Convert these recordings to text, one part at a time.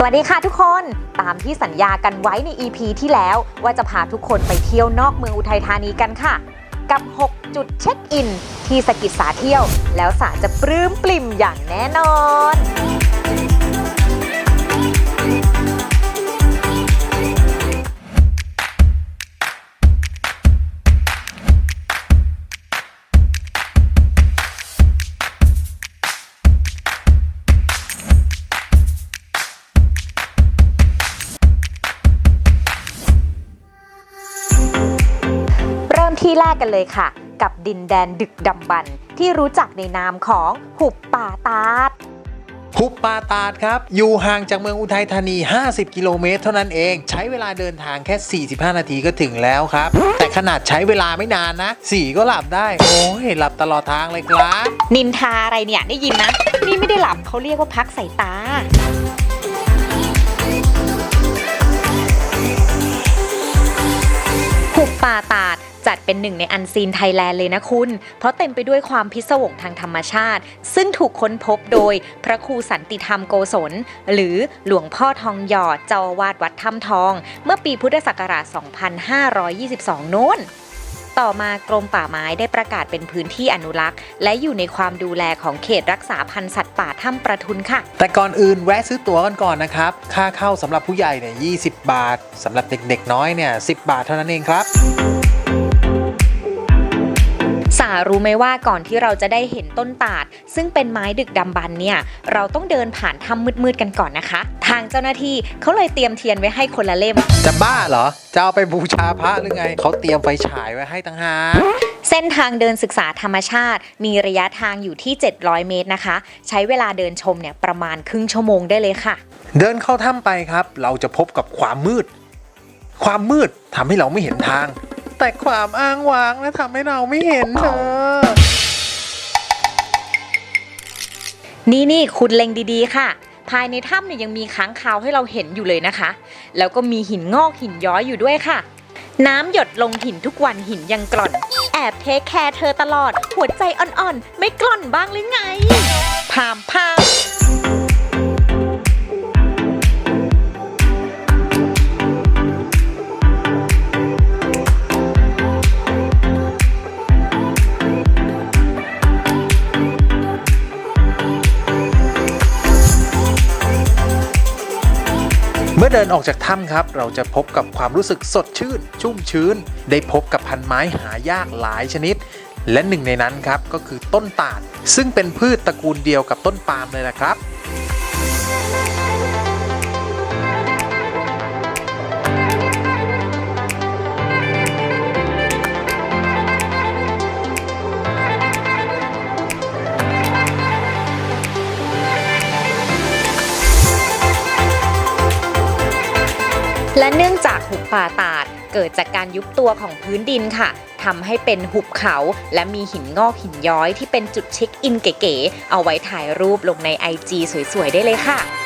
สวัสดีค่ะทุกคนตามที่สัญญากันไว้ใน EP ที่แล้วว่าจะพาทุกคนไปเที่ยวนอกเมืองอุทัยธานีกันค่ะ กับ 6 จุดเช็คอิน ที่สกิดสาเที่ยว แล้วสาจะปลื้มปลิ่มอย่างแน่นอน กกันเลยค่ะ กับดินแดนดึกดำบรรพ์ที่รู้จักในนามของหุบป่าตาดหุบป่าตาดครับ อยู่ห่างจากเมืองอุทัยธานี 50 กิโลเมตรเท่านั้นเอง ใช้เวลาเดินทางแค่ 45 นาทีก็ถึงแล้วครับ แต่ขนาดใช้เวลาไม่นานนะ สี่ก็หลับได้ โอ้ยหลับตลอดทางเลยครับ นินทาอะไรเนี่ย ได้ยินนะ นี่ไม่ได้หลับเขาเรียกว่าพักสายตาหุบป่าตาด จัดเป็นหนึ่งในอันซีนไทยแลนด์เลยนะคุณ เพราะเต็มไปด้วยความพิศวงทางธรรมชาติ ซึ่งถูกค้นพบโดยพระครูสันติธรรมโกศล หรือหลวงพ่อทองหยอดเจ้าอาวาสวัดถ้ำทอง เมื่อปีพุทธศักราช 2522 โน้นต่อมากรมป่าไม้ได้ประกาศเป็นพื้นที่อนุรักษ์ และอยู่ในความดูแลของเขตรักษาพันธุ์สัตว์ป่าถ้ำประทุนค่ะ แต่ก่อนอื่นแวะซื้อตั๋วกันก่อนนะครับ ค่าเข้าสำหรับผู้ใหญ่เนี่ย20 บาทสำหรับเด็กๆน้อยเนี่ย10 บาทเท่านั้นเองครับ สารู้ไหมว่าก่อนที่เราจะได้เห็นต้นตาด ซึ่งเป็นไม้ดึกดำบรรพ์เนี่ยเราต้องเดินผ่านถ้ำมืดๆกันก่อนนะคะ ทางเจ้าหน้าที่เขาเลยเตรียมเทียนไว้ให้คนละเล่ม จะบ้าเหรอ จะเอาไปบูชาพระหรือไง เขาเตรียมไฟฉายไว้ให้ตั้งหากเส้นทางเดินศึกษาธรรมชาติ มีระยะทางอยู่ที่ 700 เมตรนะคะ ใช้เวลาเดินชมเนี่ยประมาณครึ่งชั่วโมงได้เลยค่ะ เดินเข้าถ้ำไปครับ เราจะพบกับความมืด ความมืดทำให้เราไม่เห็นทาง แต่ความอ้างว้างนะทำให้เราไม่เห็นเธอ นี่นี่คุณเล็งดีๆค่ะ ภายในถ้ำเนี่ยยังมีค้างคาวให้เราเห็นอยู่เลยนะคะ แล้วก็มีหินงอกหินย้อยอยู่ด้วยค่ะ น้ำหยดลงหินทุกวันหินยังกร่อน แอบเทคแคร์เธอตลอด หัวใจอ่อนๆ ไม่กล่อนบ้างหรือไงพามพาม เมื่อเดินออกจากถ้ำครับ เราจะพบกับความรู้สึกสดชื่น ชุ่มชื้น ได้พบกับพันไม้หายากหลายชนิด และหนึ่งในนั้นครับก็คือต้นตาดซึ่งเป็นพืชตระกูลเดียวกับต้นปาล์มเลยนะครับ และเนื่องจากหุบป่าตาดเกิดจากการยุบตัวของพื้นดินค่ะทำให้เป็นหุบเขาและมีหินงอกหินย้อยที่เป็นจุดเช็คอินเก๋ๆเอาไว้ถ่ายรูปลงใน IG สวยๆ ได้เลยค่ะ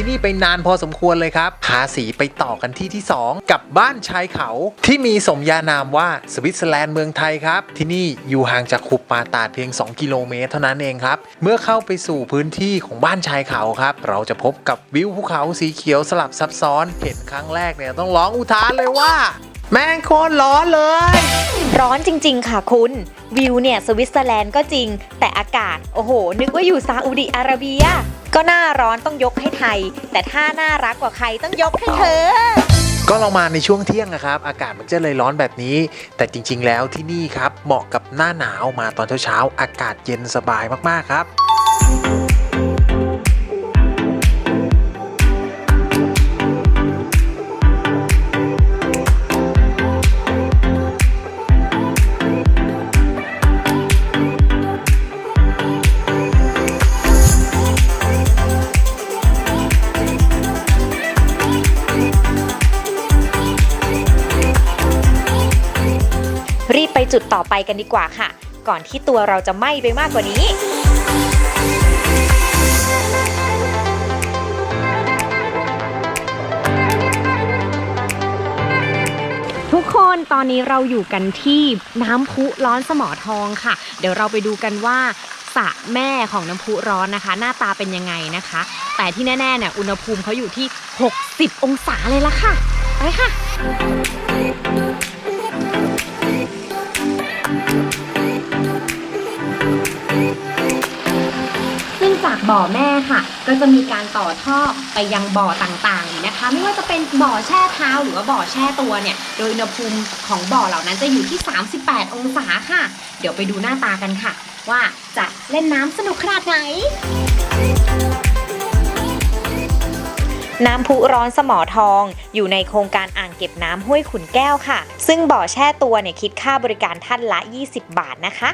ที่นี่ไปนานพอสมควรเลยครับหาสีไปต่อกันที่ที่ 2 กับบ้านชายเขาที่มีสมญานามว่าสวิตเซอร์แลนด์เมืองไทยครับ ที่นี่อยู่ห่างจากขุบปาตาดเพียง 2 กิโลเมตรเท่านั้นเองครับ เมื่อเข้าไปสู่พื้นที่ของบ้านชายเขาครับ เราจะพบกับวิวภูเขาสีเขียวสลับซับซ้อนเห็นครั้งแรกเนี่ยต้องร้องอุทานเลยว่า แม่งโคตรร้อนเลย ร้อนจริง ๆ ค่ะคุณ วิวเนี่ยสวิตเซอร์แลนด์ก็จริง แต่อากาศ โอ้โห นึกว่าอยู่ซาอุดิอาระเบีย ก็หน้าร้อนต้องยกให้ไทย แต่ถ้าน่ารักกว่าใครต้องยกให้เธอ ก็เรามาในช่วงเที่ยงนะครับ อากาศมันจะเลยร้อนแบบนี้ แต่จริง ๆ แล้วที่นี่ครับ เหมาะกับหน้าหนาวมาตอนเช้าๆอากาศเย็นสบายมากๆครับ จุดต่อไปกันดีกว่าค่ะ ก่อนที่ตัวเราจะไหม้ไปมากกว่านี้ทุกคนตอนนี้เราอยู่กันที่น้ำพุร้อนสมอทองค่ะ เดี๋ยวเราไปดูกันว่าสระแม่ของน้ำพุร้อนนะคะ หน้าตาเป็นยังไงนะคะ แต่ที่แน่ๆเนี่ยอุณหภูมิเขาอยู่ที่ 60 องศาเลยละค่ะ ไปค่ะ บ่อแม่ค่ะ ก็จะมีการต่อท่อไปยังบ่อต่างๆนะคะ ไม่ว่าจะเป็นบ่อแช่เท้าหรือว่าบ่อแช่ตัวเนี่ย โดยอุณหภูมิของบ่อเหล่านั้นจะอยู่ที่ 38 องศาค่ะ เดี๋ยวไปดูหน้าตากันค่ะ ว่าจะเล่นน้ำสนุกขนาดไหนน้ำพุร้อนสมอทอง อยู่ในโครงการอ่างเก็บน้ำห้วยขุนแก้วค่ะ ซึ่งบ่อแช่ตัวเนี่ยคิดค่าบริการท่านละ 20 บาทนะคะ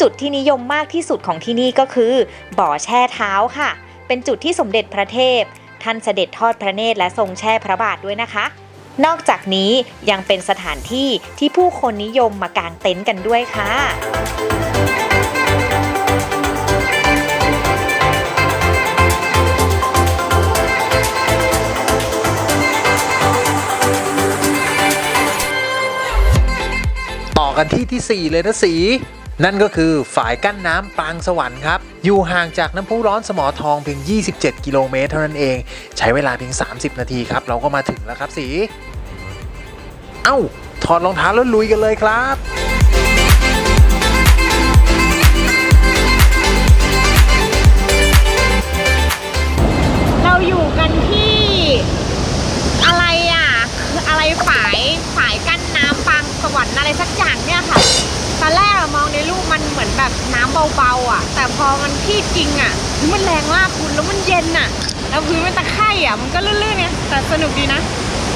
จุดที่นิยมมากที่สุดของที่นี่ก็คือ บ่อแช่เท้าค่ะ เป็นจุดที่สมเด็จพระเทพ ท่านเสด็จทอดพระเนตรและทรงแช่พระบาทด้วยนะคะ นอกจากนี้ยังเป็นสถานที่ที่ผู้คนนิยมมากางเต็นท์กันด้วยค่ะต่อกันที่ที่ 4 เลยนะสี นั่นก็คือฝายกั้นน้ำปางสวรรค์ครับ อยู่ห่างจากน้ำพุร้อนสมอทองเพียง 27 กิโลเมตรเท่านั้นเอง ใช้เวลาเพียง 30 นาทีครับ เราก็มาถึงแล้วครับสี เอ้า ถอดรองเท้าแล้วลุยกันเลยครับเราอยู่กันที่ อะไรอะ คืออะไรฝายฝายกั้นน้ำ สวรรค์อะไรสักอย่างเนี่ยค่ะตอนแรกมองในรูปมันเหมือนแบบน้ำเบาๆอะ แต่พอมันที่จริงอะคือมันแรงมากคุณแล้วมันเย็นอะ แล้วพื้นมันตะไคร่อะ มันก็ลื่นๆเนี่ยแต่สนุกดีนะ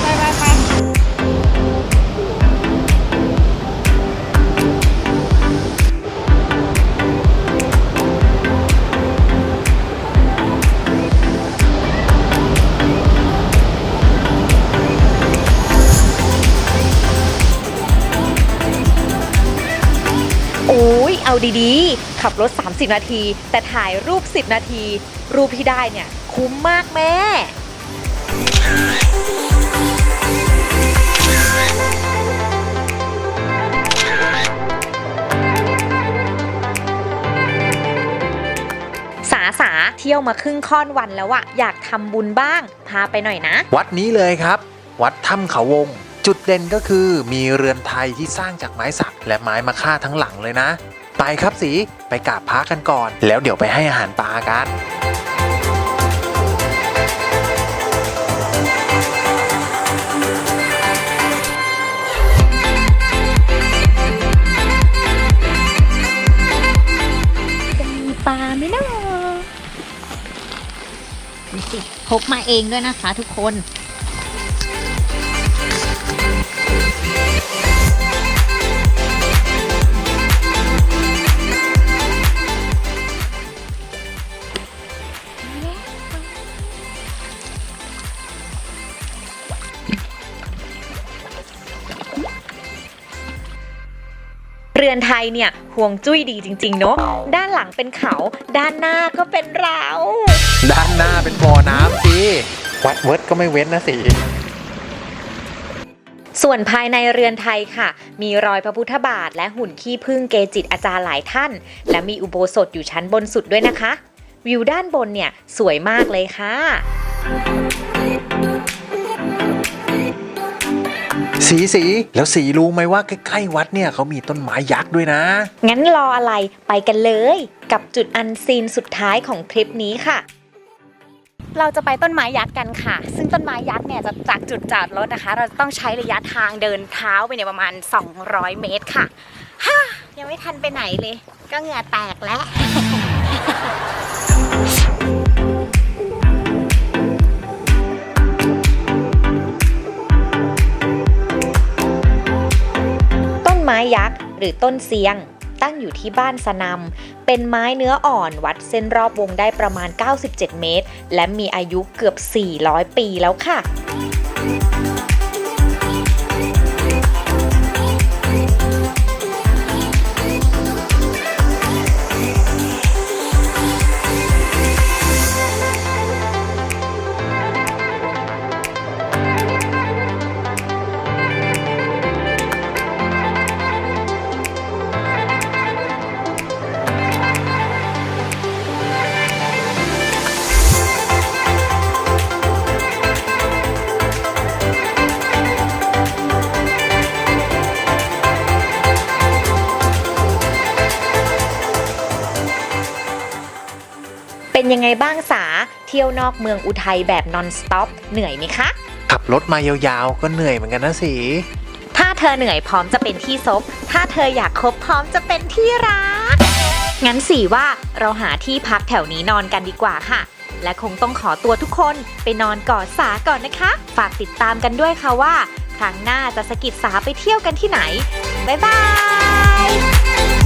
ไปไปไป ดีๆ ขับรถ 30 นาที แต่ถ่ายรูป 10 นาที รูปที่ได้เนี่ย คุ้มมากแม่สาสาเที่ยวมาครึ่งค่อนวันแล้วอะอยากทำบุญบ้าง พาไปหน่อยนะ วัดนี้เลยครับ วัดถ้ำเขาวง จุดเด่นก็คือมีเรือนไทยที่สร้างจากไม้สักและไม้มะค่าทั้งหลังเลยนะ ไปครับสีไปกราบพระกันก่อน แล้วเดี๋ยวไปให้อาหารปลากันจะมีปลาไหมเนาะดูสิพกมาเองด้วยนะคะทุกคน เรือนไทยเนี่ยห่วงจุ้ยดีจริง ๆ เนอะด้านหลังเป็นเขา ด้านหน้าก็เป็นเรา ด้านหน้าเป็นบ่อน้ำสิวัดเวิร์ดก็ไม่เว้นนะสีส่วนภายในเรือนไทยค่ะ มีรอยพระพุทธบาท และหุ่นขี้ผึ้งเกจิตอาจารย์หลายท่าน และมีอุโบสถอยู่ชั้นบนสุดด้วยนะคะ วิวด้านบนเนี่ยสวยมากเลยค่ะ สีสีแล้วสีรู้ไหมว่าใกล้ๆวัดเนี่ยเขามีต้นไม้ยักษ์ด้วยนะ งั้นรออะไรไปกันเลย กับจุดอันซีนสุดท้ายของคลิปนี้ค่ะ เราจะไปต้นไม้ยักษ์กันค่ะ ซึ่งต้นไม้ยักษ์เนี่ยจะจากจุดจอดรถนะคะ เราจะต้องใช้ระยะทางเดินเท้าไปเนี่ยประมาณ 200 เมตรค่ะฮ่ายังไม่ทันไปไหนเลย ก็เหงื่อแตกแล้ว ไม้ยักษ์ หรือต้นเซียง ตั้งอยู่ที่บ้านสนำเป็นไม้เนื้ออ่อนวัดเส้นรอบวงได้ประมาณ 97 เมตร และมีอายุเกือบ 400 ปีแล้วค่ะ ยังไงบ้างสา เที่ยวนอกเมืองอุทัยแบบนอนสต็อปเหนื่อยไหมคะ ขับรถมายาวๆ ก็เหนื่อยเหมือนกันนะสีถ้าเธอเหนื่อยพร้อมจะเป็นที่ซบ ถ้าเธออยากคบพร้อมจะเป็นที่รัก งั้นสิว่าเราหาที่พักแถวนี้นอนกันดีกว่าค่ะ และคงต้องขอตัวทุกคนไปนอนกอดสาก่อนนะคะ ฝากติดตามกันด้วยค่ะว่า ครั้งหน้าจะสะกิดสาไปเที่ยวกันที่ไหน บ๊ายบาย